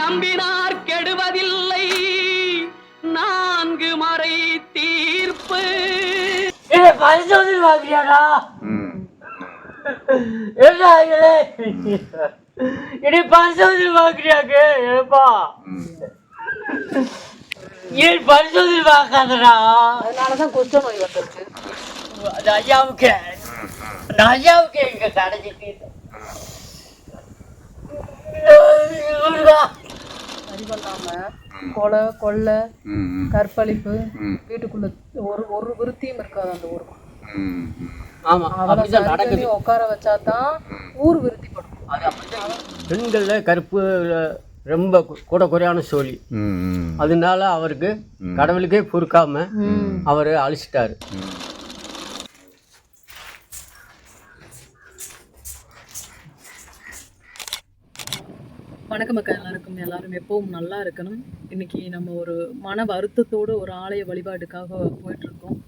நம்பினார் கெடுவதில்லை. நான்கு மறை தீர்ப்பு. பரிசோதனை ஆகுது இனி பரிசோதனை வாங்குறியாங்க ஏப்பா ஏன் பரிசோதனை வாங்காதடா? அதனாலதான் குஷ்ட நோய் வந்துருச்சு. அந்த ஐயாவுக்கு அந்த ஐயாவுக்கு எங்க கடைஞ்சிட்டு சரி பண்ணாம கொலை கொள்ளை கற்பழிப்பு. வீட்டுக்குள்ள ஒரு ஒரு விருத்தியும் இருக்காது அந்த ஊருக்கு. அவளை உட்கார வச்சாதான் ஊர் விருத்திப்படும். அது அப்படிதான். பெண்களில் கருப்பு ரொம்ப கூட குறையான சோழி. அதனால அவருக்கு கடவுளுக்கே பொறுக்காம அவர் அழிச்சிட்டாரு. வணக்கம் மக்கள் எல்லாருக்கும். எல்லாரும் எப்பவும் நல்லா இருக்கணும். இன்னைக்கு நம்ம ஒரு மன வருத்தத்தோடு ஒரு ஆலய வழிபாட்டுக்காக போயிட்டு இருக்கோம்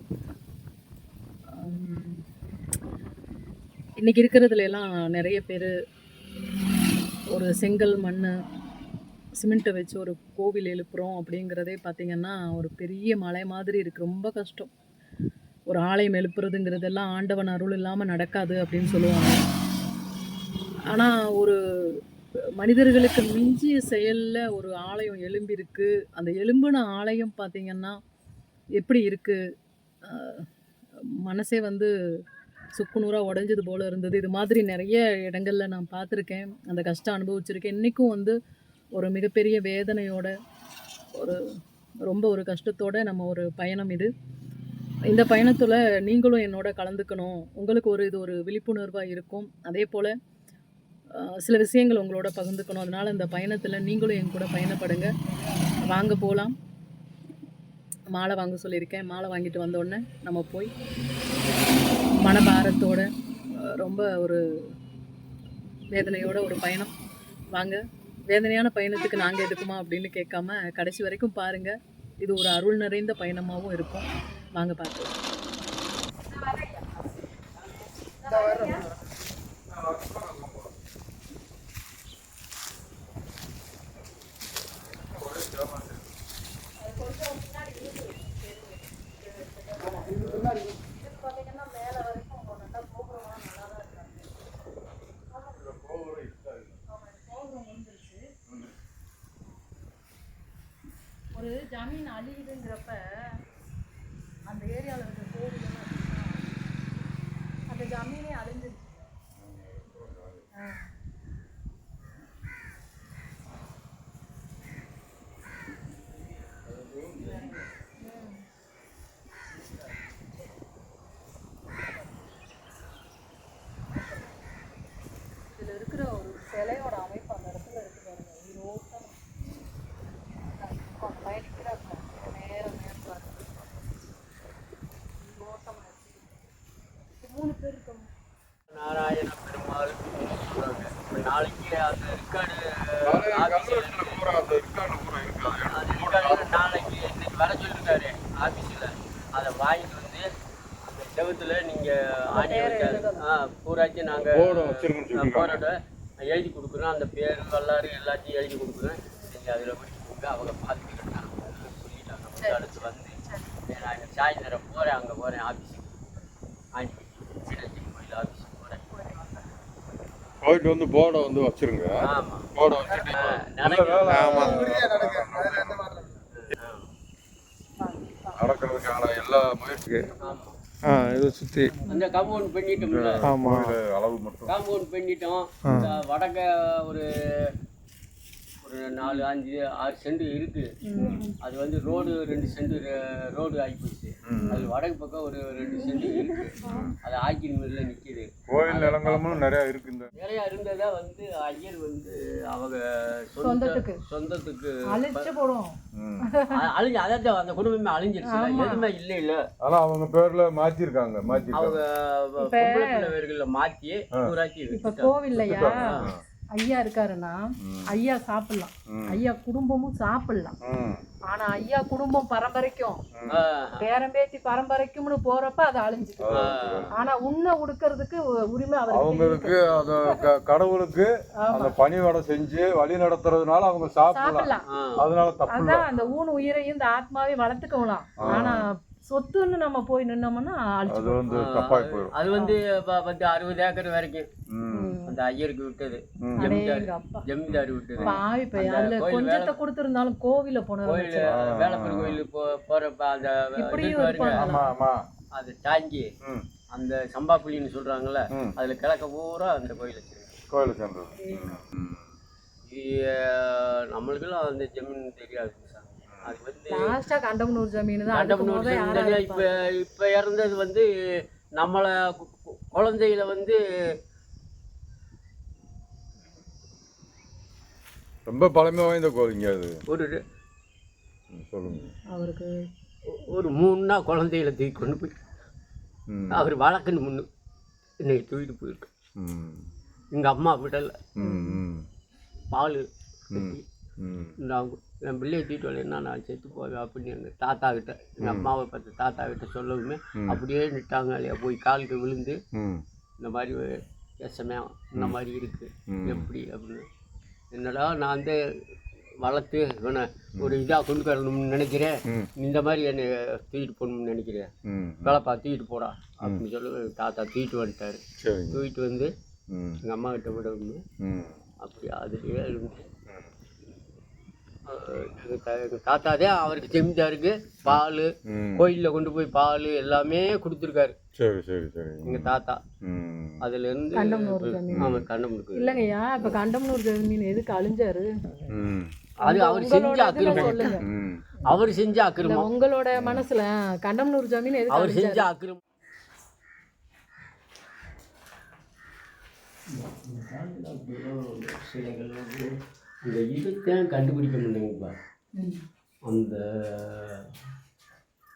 இன்னைக்கு இருக்கிறதுல எல்லாம் நிறைய பேர் ஒரு செங்கல் மண் சிமெண்ட்டை வச்சு ஒரு கோவில் எழுப்புறோம் அப்படிங்கிறதே பார்த்தீங்கன்னா ஒரு பெரிய மலை மாதிரி இருக்கு. ரொம்ப கஷ்டம். ஒரு ஆலயம் எழுப்புறதுங்கிறதெல்லாம் ஆண்டவன் அருள் இல்லாமல் நடக்காது அப்படின்னு சொல்லுவாங்க. ஆனால் ஒரு மனிதர்களுக்கு மிஞ்சிய செயலில் ஒரு ஆலயம் எழும்பியிருக்கு அந்த எலும்புன ஆலயம் பார்த்திங்கன்னா எப்படி இருக்குது மனசே வந்து சுக்குநூறாக உடஞ்சது போல் இருந்தது. இது மாதிரி நிறைய இடங்களில் நான் பார்த்துருக்கேன் அந்த கஷ்டம் அனுபவிச்சிருக்கேன். இன்றைக்கும் வந்து ஒரு மிகப்பெரிய வேதனையோட ஒரு ரொம்ப ஒரு கஷ்டத்தோட நம்ம ஒரு பயணம் இது. இந்த பயணத்தில் நீங்களும் என்னோட கலந்துக்கணும். உங்களுக்கு ஒரு இது ஒரு விழிப்புணர்வாக இருக்கும். அதே போல் சில விஷயங்கள் உங்களோட பகிர்ந்துக்கணும். அதனால் இந்த பயணத்தில் நீங்களும் என் கூட பயணப்படுங்க. வாங்க போகலாம் மாலை வாங்க சொல்லியிருக்கேன். மாலை வாங்கிட்டு வந்தோடனே நம்ம போய் மனபாரத்தோட ரொம்ப ஒரு வேதனையோட ஒரு பயணம். வாங்க. வேதனையான பயணத்துக்கு நாங்கள் எடுக்குமா அப்படின்னு கேட்காம கடைசி வரைக்கும் பாருங்கள் இது ஒரு அருள் நிறைந்த பயணமாகவும் இருக்கும். வாங்க பார்க்கலாம் ஒரு ஜமீன் அழியுதுங்கிறப்ப அந்த ஏரியாவில் இருக்கிற கோவில் அந்த ஜமீனே அழிஞ்சிருச்சு ஆ. இதில் இருக்கிற ஒரு சிலையோட அமைப்பு அந்த இடத்துல இருக்கு பாருங்க உயிரோட்டம் அந்த பயணிக்கிறாங்க நேரம் நேரம் பார்த்து உயிரோட்டமா இருக்கு மூணு பேர் இருக்கோம் நாராயண பெருமாள் சொல்றாங்க. இப்ப நாளைக்கு அந்த ரெக்கார்டு நாளைக்கு இன்னைக்கு வர சொல்லிருக்காரு ஆஃபீஸில் அதை வாங்கிட்டு வந்து அந்த செவத்துல நீங்கள் ஆணி வைக்காது ஆ பூராச்சும் நாங்கள் போராட்ட எழுதி கொடுக்குறோம். அந்த பேர் வரலாறு எல்லாத்தையும் எழுதி கொடுக்குறேன் நீங்கள் அதில் கொடுங்க அவங்க பார்த்துக்கிட்டாங்க. சொல்லிட்டாங்க. வந்து அடுத்து வந்து நான் சாயந்தரம் போகிறேன் அங்கே போகிறேன் ஆஃபீஸுக்கு ஆண்டி சின்னச்சி கோயில் ஆஃபீஸுக்கு போகிறேன் போயிட்டு வந்து போர்டை வந்து வச்சிருங்க. ஆமாம் போர்டை நடக்கிறதுக்கான எல்லா முயற்சிக்கும் ஆமாம் ஆ இதை சுற்றி அந்த காம்பவுண்ட் பண்ணிட்டோம்ல. ஆமாம் அளவு மட்டும். காம்பவுண்ட் பண்ணிட்டோம். இந்த வடக்க ஒரு ஒரு நாலு அஞ்சு ஆறு சென்ட் இருக்கு. அது வந்து ரோடு ரெண்டு சென்ட் ரோடு ஆகி போச்சு. அது வடக்கு பக்கம் ஒரு ரெண்டு சென்ட் இருக்கு. அது ஆக்கின் மில்ல நிக்குது. கோயில் நிலங்களும் நிறைய இருக்கு இந்த நிறைய இருந்ததா வந்து ஐயர் வந்து அவங்க சொந்த சொந்தத்துக்கு. சொந்தத்துக்கு அழிச்சு போடும். அழிஞ்சு அதான் அந்த குடும்பமே அழிஞ்சிருச்சு எதுவுமே இல்லை இல்ல. ஆனா அவங்க பேர்ல மாத்திருக்காங்க மாத்திருக்காங்க. அவங்க பொம்பளை பிள்ளைவர்களை மாத்தி ஊராக்கி இப்ப வச்சுட்டாங்க. ஐயா இருக்காருன்னா ஐயா சாப்பிடலாம். ஐயா குடும்பமும் சாப்பிடலாம். ஆனா ஐயா குடும்பம் பரம்பரைக்கும். ஆ, பேரம்பேத்தி பரம்பரைக்கும்னு போறப்ப அது அழிஞ்சுது ஆனா உண்ண உடுக்கிறதுக்கு உரிமை அவங்களுக்கு அந்த கடவுளுக்கு அந்த பணிவடை செஞ்சு வழி நடத்துறதுனால அவங்க சாப்பிடலாம். அதனால அதான் அந்த ஊன் உயிரையும் இந்த ஆத்மாவையும் வளர்த்துக்கலாம். ஆனா சொத்துன்னு நம்ம போய் நின்னோம்னா அது அழிச்சு வந்து அது வந்து அறுபது ஏக்கர் வரைக்கும். அந்த ஐயருக்கு விட்டது. ஜமீன்தார் ஜமீன்தார் விட்டது. பாவி போய் அதுல கொஞ்சத்தை கொடுத்திருந்தாலும் கோவில போன கோயில் வேலப்பர் கோயில் போ போறப்ப அந்த அது தாங்கி அந்த சம்பா புலின்னு சொல்றாங்கல்ல. அதுல கிழக்க பூரா அந்த கோயில் வச்சிருக்கு. கோயிலுக்கு வந்தது ம். நம்மளுக்கெல்லாம் அந்த ஜமீன் தெரியாது சார். அது வந்து லாஸ்டா கண்டமனூர் ஜமீன் தான் ஜமீன்ல இப்ப இப்ப இறந்தது வந்து நம்மளை குழந்தையில வந்து ரொம்ப பழமை வாய்ந்த கோயிலுங்க அது. ஒரு சொல்லுங்க. அவருக்கு ஒரு மூணு நாள் குழந்தையில தூக்கி கொண்டு போய் அவர் வழக்குன்னு முன்னு இன்னைக்கு தூக்கிட்டு போயிருக்கு. ம். எங்க அம்மா விடல. பால் நான் என் பிள்ளையை தூக்கிட்டு வரலைன்னா நான் செத்து போவேன் அப்படின்னு எங்கள் தாத்தா கிட்ட எங்கள் அம்மாவை பார்த்து தாத்தா கிட்ட சொல்லவுமே அப்படியே நிட்டாங்க. இல்லையா போய் காலுக்கு விழுந்து ம். இந்த மாதிரி விஷமே இந்த மாதிரி இருக்கு. ம். எப்படி அப்படின்னு. என்னடா நான் வந்து வளர்த்து இவனை ஒரு இதாக கொண்டு வரணும்னு நினைக்கிறேன். இந்த மாதிரி என்னை தூக்கிட்டு போகணும்னு நினைக்கிறேன். வேலைப்பா தூக்கிட்டு போடா அப்படின்னு சொல்லி தாத்தா தூக்கிட்டு வந்துட்டாரு. தூக்கிட்டு வந்து எங்கள் அம்மா கிட்ட விடணும் அப்படி அதுலேயே தாத்தாதே அவருக்கு ஜமீன்தாருக்கு பால் கோயிலில் கொண்டு போய் பால் எல்லாமே கொடுத்துருக்காரு. சரி சரி சரி. எங்கள் தாத்தா. ம். அதுலேருந்து கண்டமனூர் ஜமீன். ஆமாம் கண்டமுருக்கு இல்லைங்கய்யா இப்ப கண்டமனூர் ஜமீன் எதுக்கு அழிஞ்சாரு? ம். அது அவர் செஞ்ச அக்கிரமம். அவர் செஞ்ச அக்கிரமம். உங்களோட மனசுல கண்டமனூர் ஜமீன் எதுக்கு அவர் செஞ்ச அக்கிரமம். இந்த இதுத்தான் கண்டுபிடிக்க முடியுங்கப்பா. அந்த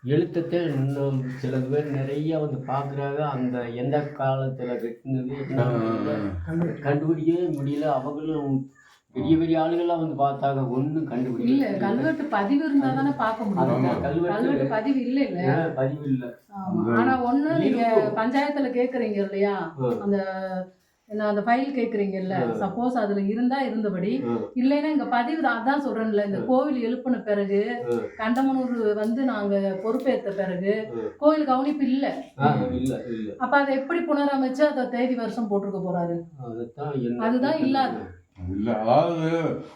எழுத்தத்தை இன்னும் சில பேர் நிறைய வந்து பார்க்குறாங்க. அந்த எந்த காலத்தில் கட்டினது கண்டுபிடிக்கவே முடியல. அவங்களும் பெரிய பெரிய ஆளுகள்லாம் வந்து பார்த்தாங்க. ஒன்றும் இல்ல கண்டுபிடிக்கல கல்வெட்டு பதிவு இருந்தா தானே பார்க்க முடியும். கல்வெட்டு பதிவு இல்ல இல்ல. பதிவு இல்லை. ஆமா. ஆனா ஒண்ணு நீங்க பஞ்சாயத்துல கேக்குறீங்க இல்லையா. அந்த என்ன அந்த ஃபைல் கேக்குறீங்கல்ல சப்போஸ் அதுல இருந்தா இருந்தபடி. இல்லைன்னா இங்க பதிவு தான் அதான் சொல்றேன்ல இந்த கோவில் எழுப்பின பிறகு. கண்டமனூர் வந்து நாங்க பொறுப்பேற்ற பிறகு ம். கோயில் கவனிப்பு இல்ல அப்ப அதை எப்படி புனரமைச்சு அதை தேதி வருஷம் போட்டிருக்க போறாரு அதுதான் இல்லாது. இல்ல அதாவது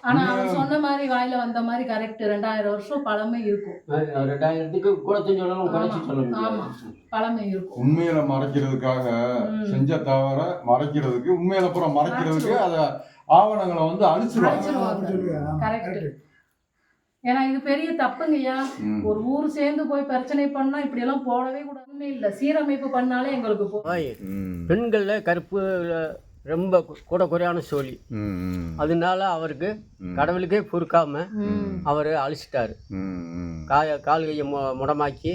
ஆனா அவர் சொன்ன மாதிரி வாயில வந்த மாதிரி கரெக்ட் ரெண்டாயிரம் வருஷம் பழமை இருக்கும். அது ரெண்டாயிரத்துக்கு கூட சொல்லணும் குறைச்சி சொல்ல ஆமா. முடியாது பழமை இருக்கும். உண்மையில மறைக்கிறதுக்காக. செஞ்ச தவிர மறைக்கிறதுக்கு உண்மையில புறம் மறைக்கிறதுக்கு அத ஆவணங்களை வந்து அழிச்சிருவாங்க. கரெக்ட். ஏன்னா இது பெரிய தப்புங்கய்யா. ஒரு ஊர் சேர்ந்து போய் பிரச்சனை பண்ணா இப்படி எல்லாம் போடவே கூடாதுன்னு இல்ல. சீரமைப்பு பண்ணாலே எங்களுக்கு. பெண்களில் கருப்பு ரொம்ப கூட குறையான சோழி. அதனால அவருக்கு கடவுளுக்கே பொறுக்காம அவர் அழிச்சிட்டாரு. காய கால் கையை மு முடமாக்கி.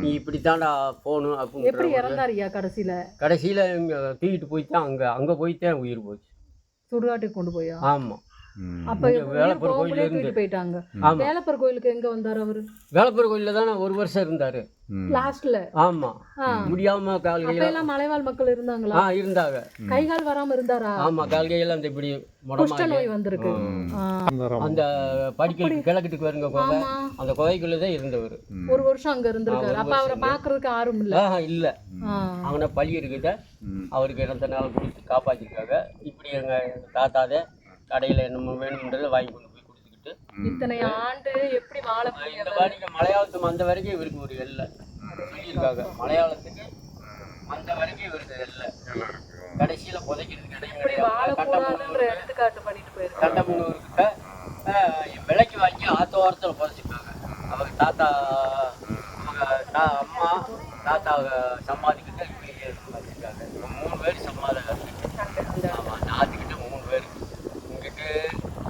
நீ இப்படித்தான்டா போகணும் எப்படி அப்படின்னு இறந்தாருயா கடைசியில கடைசியில் இங்கே தூக்கிட்டு போய் தான் அங்கே அங்கே போய் தான் உயிர் போச்சு சுடுகாட்டுக்கு கொண்டு போயா ஆமாம். அப்ப வேலப்பர் கோயில்ல இருந்து. தூக்கிட்டு போயிட்டாங்க. வேலப்பர் கோயிலுக்கு எங்க வந்தாரு அவரு? வேலப்பர் கோயிலில் தானே ஒரு வருஷம் இருந்தார். லாஸ்ட்ல ஆமாம் முடியாம கால் அப்ப கையில் எல்லாம் மலைவாழ் மக்கள் இருந்தாங்களா? ஆ இருந்தாங்க. கை கால் வராம இருந்தாரா? ஆமாம் கால் கையெல்லாம் அந்த இப்படி குஷ்ட நோய் வந்திருக்கு. அந்த படிக்கல் கிழக்கிட்டு வருங்க ஆமா. அந்த குகைக்குள்ளே தான் இருந்தவர். ஒரு வருஷம் அங்க இருந்திருக்காரு. அப்ப அவரை பாக்குறதுக்கு யாரும் இல்ல. இல்லை. அவனை பழி இருக்குத. அவருக்கு இறந்த நாள் கொடுத்து காப்பாற்றிருக்காங்க இப்படி எங்கள் தாத்தாதே கடையில் என்ன வேணும்ன்றதை வாங்கி கொண்டு போய் கொடுத்துக்கிட்டு இத்தனை ஆண்டு எப்படி வாழ முடியும் இந்த மாதிரி மலையாளத்து வந்த வரைக்கும் இவருக்கு ஒரு எல்லை. சொல்லியிருக்காங்க. மலையாளத்துக்கு வந்த வரைக்கும் இவருக்கு எல்லை. கடைசியில் புதைக்கிறதுக்கு. வாழக்கூடாதுன்ற எடுத்துக்காட்டு பண்ணிட்டு போயிருக்கு கண்டமனூர்கிட்ட விலைக்கு வாங்கி ஆத்த ஓரத்தில் புதைச்சிருக்காங்க. அவங்க தாத்தா அவங்க தா அம்மா தாத்தா சமாதிக்கிட்ட இப்படியே வச்சுருக்காங்க மூணு பேர் சமாதி ஆமாம் அந்த ஆத்துக்கிட்ட மூணு பேர் இங்கிட்டு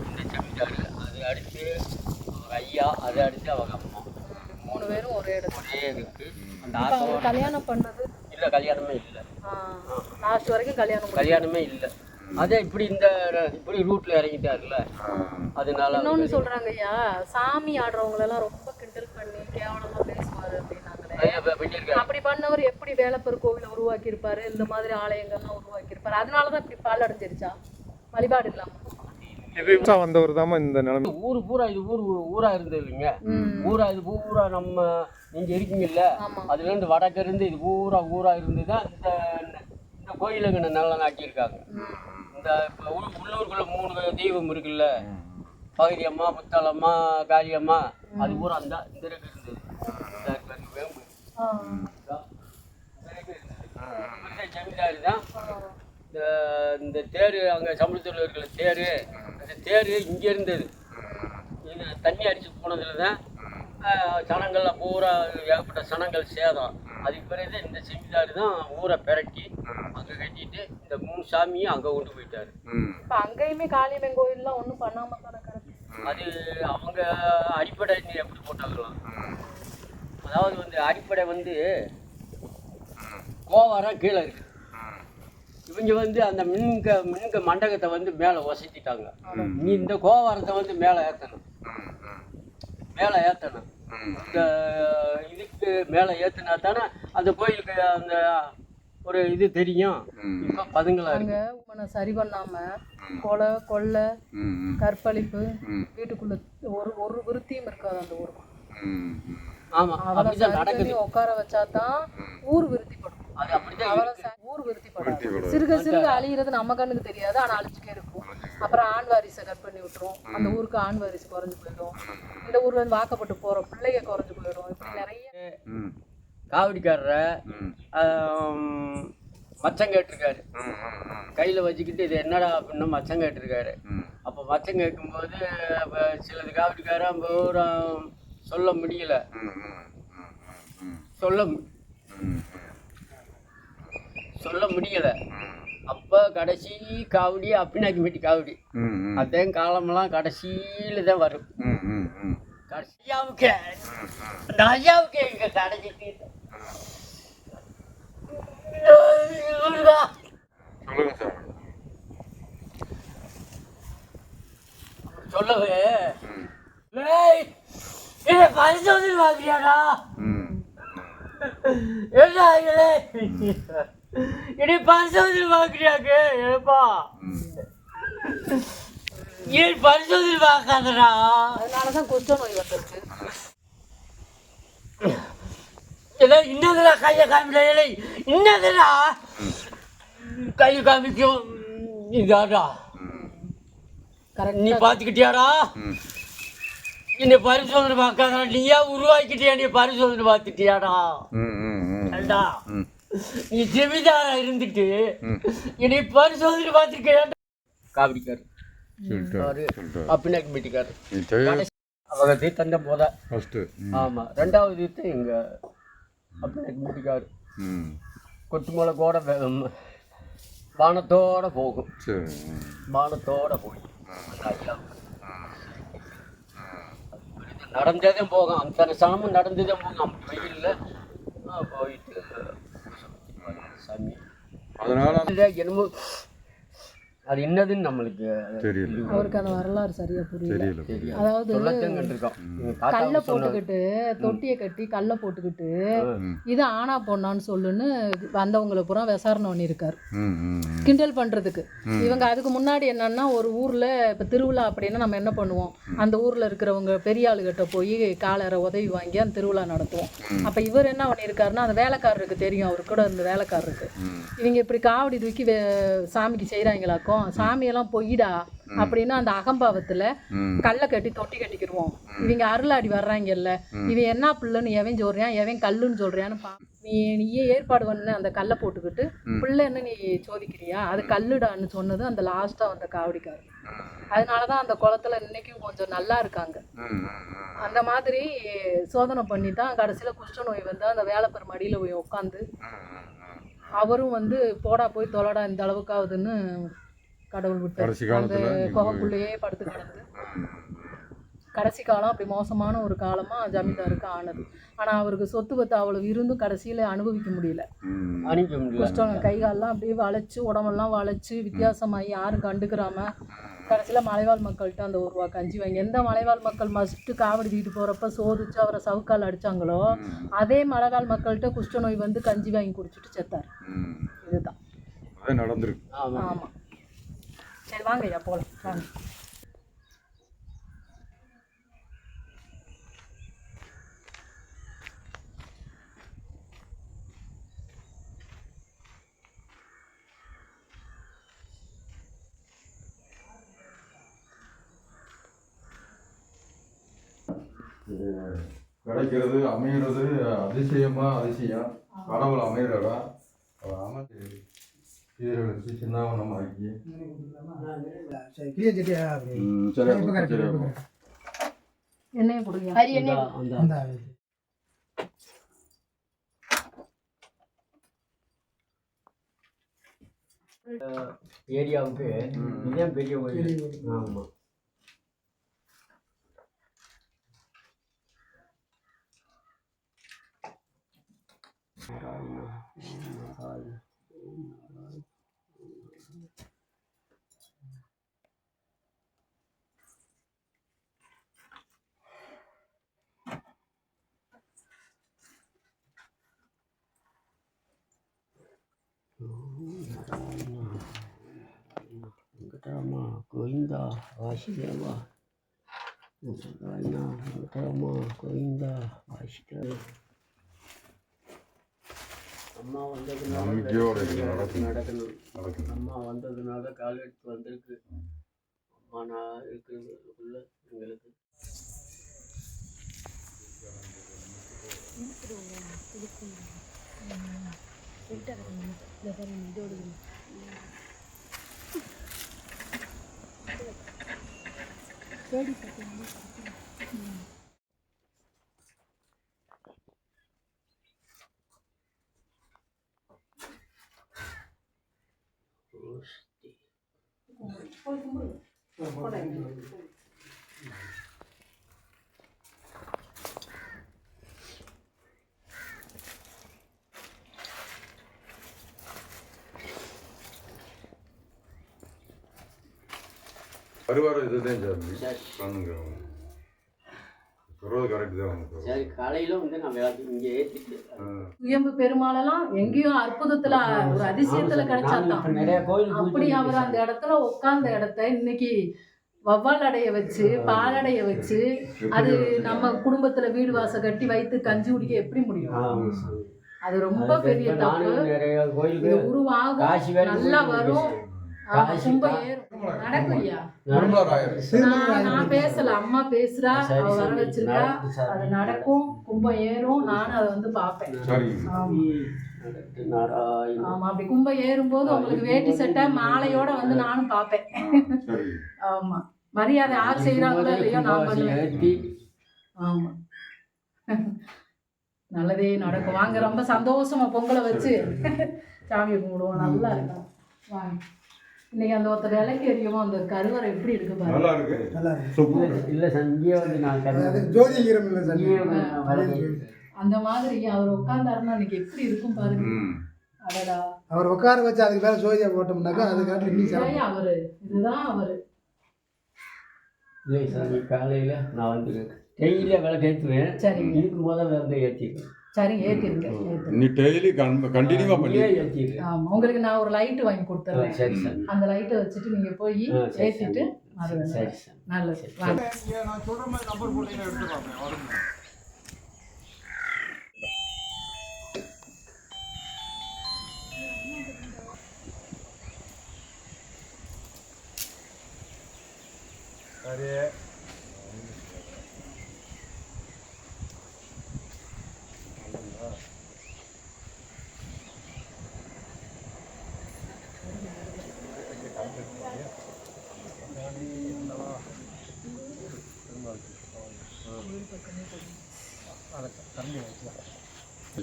இந்த ஜமீன்தார் அது அடுத்து அவங்க ஐயா அதை அடுத்து அவங்க அம்மா மூணு பேரும் ஒரே இடத்துல. ஒரே இருக்கு அந்த கல்யாணம் பண்ணது? இல்லை கல்யாணமே இல்லை. லாஸ்ட் வரைக்கும் கல்யாணம் பண்ணி- கல்யாணமே இல்லை. அதே இப்படி இந்த இப்படி ரூட்ல இறங்கிட்டாருல்ல? அதனால இன்னொன்னு சொல்றாங்க ஐயா சாமி ஆடுறவங்களெல்லாம் ரொம்ப கிண்டல் பண்ணி கேவலமா பேசுவாரு அப்படின்னாங்களே. நிறைய பேர் பண்ணியிருக்காரு அப்படி பண்ணவர் எப்படி வேலப்பர் கோவிலை உருவாக்கி இருப்பாரு இந்த மாதிரி ஆலயங்கள்லாம் உருவாக்கி இருப்பாரு அதனாலதான் இப்படி பால் அடைஞ்சிருச்சா வழிபாடு இல்லாம. வந்தவர் தாமா இந்த நிலைமை. ஊரு பூரா இது ஊர் ஊரா இருந்தது இல்லைங்க. ஊரா இது பூரா நம்ம நீங்க இருக்கீங்கல்ல. அதுல இருந்து வடக்கு இருந்து இது பூரா ஊரா இருந்து தான் இந்த இந்த கோயிலுங்க நல்லா ஆக்கியிருக்காங்க இந்த உள்ளூருக்குள்ள மூணு தெய்வம் இருக்குல்ல? பகுதி அம்மா புத்தாளம்மா காளியம்மா அது பூரா அந்த இந்த இருந்தது. வேம்பு. ஜமீன்தாரு தான். இந்த இந்த தேர் அங்கே சமுத்திரத்தில் இருக்கிற தேர் அந்த தேர் இங்கே இருந்தது. இது தண்ணி அடிச்சு போனதுல தான் சனங்கள்லாம் பூரா ஏகப்பட்ட சனங்கள் சேதம். அதுக்கு பிறகு இந்த செமிதார் தான் ஊரை பிரட்டி அங்கே கட்டிட்டு இந்த மூணு சாமியும் அங்கே கொண்டு போயிட்டாரு. இப்ப அங்கேயுமே காளியம்மன் கோயில்லாம் ஒண்ணும் பண்ணாம தானே கிடக்கு? அது அவங்க அடிப்படை நீர் எப்படி போட்டாங்களாம் அதாவது வந்து அடிப்படை வந்து கோவாரம் கீழே இருக்கு. இவங்க வந்து அந்த மின்க மின்க மண்டகத்தை வந்து மேலே வசதிட்டாங்க நீ இந்த கோவாரத்தை வந்து மேலே ஏற்றணும் மேலே ஏற்றணும் இந்த இதுக்கு மேலே ஏற்றினா தானே அந்த கோயிலுக்கு அந்த ஒரு இது தெரியும். இப்போ பதுங்களா இருக்கு. சரி பண்ணாம கொலை கொள்ளை கற்பழிப்பு வீட்டுக்குள்ள ஒரு ஒரு விருத்தியும் இருக்காது அந்த ஊருக்கு. ஆமாம் அவளை அப்படிதான் நடக்குது. உட்கார வச்சாதான் ஊர் விருத்திப்படும். அது ஊர் விருத்திப்படாது சிறுக சிறுக அழியிறது நம்ம கண்ணுக்கு தெரியாது. ஆனா அழிச்சுட்டே இருக்கும். அப்புறம் ஆண் வாரிசை கட் பண்ணி விட்டுரும். அந்த ஊருக்கு ஆண் வாரிசு குறைஞ்சு போயிடும். இந்த ஊர்ல இருந்து வாக்கப்பட்டு போற பிள்ளைங்க குறைஞ்சு போயிடும். இப்படி நிறைய காவடிக்காரரை மச்சம் கேட்டிருக்காரு. கையில் வச்சுக்கிட்டு இது என்னடா அப்படின்னு மச்சம் கேட்டிருக்காரு. அப்போ மச்சம் கேட்கும்போது அப்போ சிலது காவடிக்காரன் பூரா சொல்ல முடியல. சொல்ல சொல்ல முடியல. அப்போ கடைசி காவடி அப்பினாக்கிமெட்டி காவடி. அதான் காலமெல்லாம் கடைசியில் தான் வரும் கடைசியாவுக்கு அந்த ஐயாவுக்கு எங்க கடைசி சொல்லவே. இதை பரிசோதனை வாங்குறியாடா? என்ன இனி பரிசோதனை வாங்குறியாங்க ஏப்பா ஏன் பரிசோதனை வாங்காதடா அதனாலதான் குஷ்ட நோய் வந்திருக்கு. ஏதோ இன்னதுடா கையை காமிக்கல இன்னதுடா கையை காமிக்கும் இதாடா நீ கரெக்டா. பார்த்துக்கிட்டியாடா? என்னை பரிசோதனை பார்க்காதடா. நீயா உருவாக்கிட்டியா? நீ பரிசோதனை பார்த்துட்டியாடா நீ ஜெமிதாரா இருந்துட்டு என்னை பரிசோதனை பார்த்துருக்கியா? காவடிக்காரு. அப்பினாக்கு மீட்டிக்காரு அவங்க தீர்த்தந்த போத? ஆமாம் ரெண்டாவது தீர்த்தம் எங்க அப்பினாக்கு மீட்டிக்காரு கொட்டுமலை கூட வானத்தோட போகும். வானத்தோட போய் அந்த ஐயாவுக்கு. நடந்ததே போகும் அந்த சனமும் நடந்ததே போகும் வெயில்ல போயிட்டு சாமி. அதனால என்னமோ அது என்னதுன்னு நம்மளுக்கு தெரியல. அவருக்கு அந்த வரலாறு சரியா புரியல. அதாவது கல்லை. போட்டுக்கிட்டு தொட்டியை கட்டி கல்லை போட்டுக்கிட்டு இது ஆனா பொண்ணான்னு சொல்லுன்னு வந்தவங்களை பூரா விசாரணை பண்ணியிருக்காரு. கிண்டல் பண்றதுக்கு. இவங்க அதுக்கு முன்னாடி என்னன்னா ஒரு ஊர்ல இப்ப திருவிழா அப்படின்னா நம்ம என்ன பண்ணுவோம்? அந்த ஊர்ல இருக்கிறவங்க பெரிய ஆளுகிட்ட போய் காலரை உதவி வாங்கி அந்த திருவிழா நடத்துவோம். அப்ப இவர் என்ன பண்ணியிருக்காருன்னா அந்த வேலைக்காரருக்கு தெரியும் அவர் கூட இருந்த வேலைக்காரருக்கு. இவங்க இப்படி காவடி தூக்கி வே- சாமிக்கு செய்கிறாங்களாக்கும் சாமியெல்லாம் பொய்டா அப்படின்னு அந்த அகம்பாவத்துல. கல்லை கட்டி தொட்டி கட்டிக்கிடுவோம். இவங்க அருளாடி வர்றாங்கல்ல. இவன் என்ன பிள்ளைன்னு எவன் சொல்றியான் எவன் கல்லுன்னு சொல்றியான்னு பா நீ நீயே ஏற்பாடு பண்ண அந்த கல்லை போட்டுக்கிட்டு பிள்ளைன்னு நீ சோதிக்கிறியா? அது கல்லுடான்னு சொன்னது அந்த லாஸ்டா வந்த காவடிக்காரர். அதனாலதான் அந்த குளத்துல இன்னைக்கும் கொஞ்சம் நல்லா இருக்காங்க. அந்த மாதிரி சோதனை பண்ணி தான் கடைசியில் குஷ்ட நோய் வந்து அந்த வேலைப்பர் மடியில் போய் உட்காந்து அவரும் வந்து போடா போய் தொலைடா இந்த அளவுக்காகுதுன்னு கடவுள் கடைசி விட்டார் அந்த குகைக்குள்ளேயே படுத்து கிடந்து. கடைசி காலம் அப்படி மோசமான ஒரு காலமாக ஜமீன்தாருக்கு ஆனது. ஆனால் அவருக்கு சொத்து பத்து அவ்வளவு இருந்தும் கடைசியில் அனுபவிக்க முடியல. குஷ்டம் கை கால்லாம் அப்படியே வளைச்சு உடம்பெல்லாம் வளைச்சு வித்தியாசமாகி யாரும் கண்டுக்கிறாம கடைசியில் மலைவாழ் மக்கள்கிட்ட அந்த ஒரு ரூபா கஞ்சி வாங்கி எந்த மலைவாழ் மக்கள் மஸ்ட்டு காவடி தூக்கிட்டு போகிறப்ப சோதிச்சு அவரை சவுக்கால் அடிச்சாங்களோ அதே மலைவாழ் மக்கள்கிட்ட குஷ்ட நோய் வந்து கஞ்சி வாங்கி குடிச்சிட்டு செத்தார். இதுதான். நடந்திருக்கு. ஆமாம் ஆமாம் சரி வாங்க ஐயா போகலாம் வாங்க. கிடைக்கிறது அமையிறது அதிசயமா அதிசயம். கடவுள் அமைகிறடா அமைச்சு சீரழிச்சு சின்னாவனமாக்கி சரி சரி கொடுங்க அந்த ஏரியாவுக்கு இதுதான் பெரிய கோயில் ஆமாம் வெங்கட்ராமா கோவிந்தா வாசிதேவா வெங்கட்ராமா வெங்கட்ராமா கோவிந்தா வாசிதேவா அம்மா வந்ததுனால நடக்கணும் அம்மா வந்ததுனால கால் எடுத்து வந்திருக்கு. அம்மா நான் இருக்கிறதுக்குள்ள எங்களுக்கு. இதோடு Pois, pois, pois. வருவார இதுதான் சாமி சரி பண்ணுங்க சொல்றது கரெக்ட் தான் சரி காலையில் வந்து நான் விளக்கு இங்கே ஏற்றிட்டு சுயம்பு பெருமாளெல்லாம் எங்கேயும் அற்புதத்துல ஒரு அதிசயத்துல கிடைச்சாதான் நிறைய கோயில் அப்படி அவர் அந்த இடத்துல உட்கார்ந்த இடத்த இன்னைக்கு வவ்வால் அடைய வச்சு பாலடைய வச்சு அது நம்ம குடும்பத்துல வீடு வாசல் கட்டி வைத்து கஞ்சி குடிக்க எப்படி முடியும் அது ரொம்ப பெரிய தப்பு கோயிலுக்கு உருவாகும் நல்லா வரும் நடக்கும் ஐயா நான் நான் பேசல. அம்மா பேசுறா அவ வர. வச்சிருக்கா. அது நடக்கும். கும்பம் ஏறும். நானும் அதை வந்து பார்ப்பேன். சரி. ஆமா. நடக்கு நாராயண. ஆமா அப்படி கும்பம் ஏறும்போது உங்களுக்கு வேட்டி சட்டை மாலையோட வந்து நானும் பார்ப்பேன். சரி. ஆமா. மரியாதை யார் செய்யறாங்களோ இல்லையோ நான் பண்ணுவேன். ஆமா. நல்லதே நடக்கும். வாங்க ரொம்ப சந்தோஷமா பொங்கலை வச்சு சாமி கும்பிடுவோம். நல்லா இருக்கும் வாங்க. இன்னைக்கு அந்த ஒருத்தர் விலைக்கு எரியுமோ அந்த கருவறை எப்படி இருக்கு பாருங்க நல்லா இருக்கு நல்லா இருக்கு இல்லை சார் இங்கே வந்து நான் கருது ஜோதிகிரம் இல்லை சார் விளக்கு அந்த மாதிரி அவர் உட்கார்ந்தாருன்னா இன்னைக்கு எப்படி இருக்கும் பாருங்க அடடா. அவர் உட்கார வச்சு அதுக்கு மேலே ஜோதியா போட்டோம்னாக்கா அது காட்டில் இன்னும் அவரு? இதுதான் அவரு. இல்லை சாமி காலையில் நான் வந்து டெய்லியில் விளக்கு ஏற்றுவேன் சரிங்க. இதுக்கு முதல்ல வந்து ஏற்றிடுவேன் ஏத்திருங்க ஏத்திருங்க. நீ டெய்லி கண்டினியூவா பண்ணி ஆமா உங்களுக்கு நான் ஒரு லைட் வாங்கி கொடுத்துறேன். சரி சார். அந்த லைட்டை வச்சுட்டு நீங்க போய் ஆ, சரி, ஏத்திட்டு அது சரி. சரி சார். நான் சொல்ற மாதிரி நம்பர் போட்டீங்கன்னா எடுத்துக்கலாம்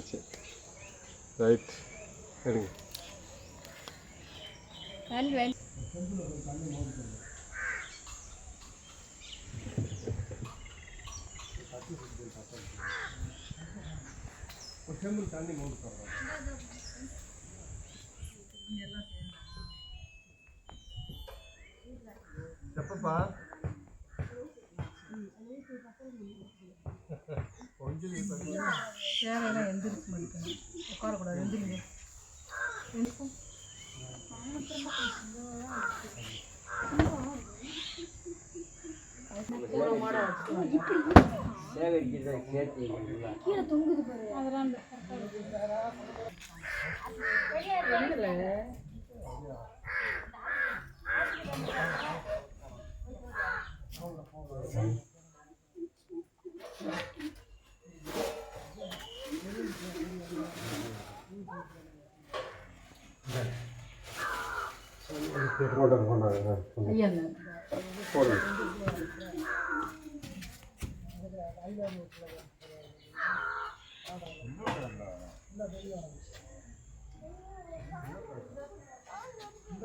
சரி ரைட் எடுங்க எப்பப்பா? தேவையெல்லாம் எந்திரிச்சு மதிக்கணும் உட்காரக்கூடாது எந்திரிங்க. சேகரிக்கிறத சேர்த்து போட்டோம் கொண்டாங்க ஐயா போடுங்க இந்த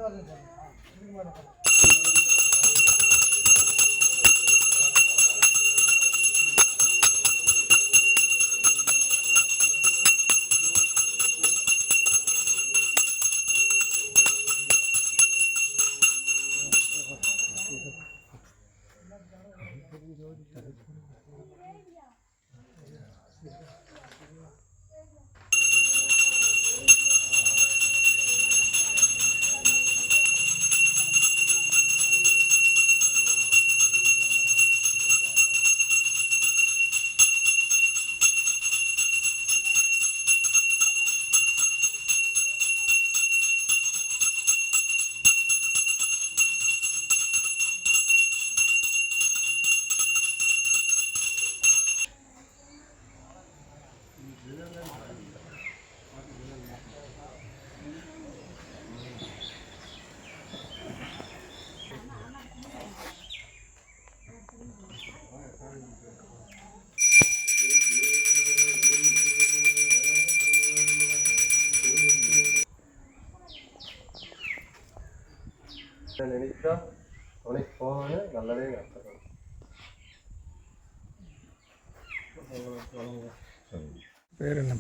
பேர் என்ன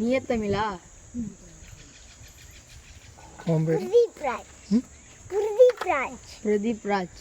நியத்தமிழா உன் பேர்? பிரதீப் ராஜ்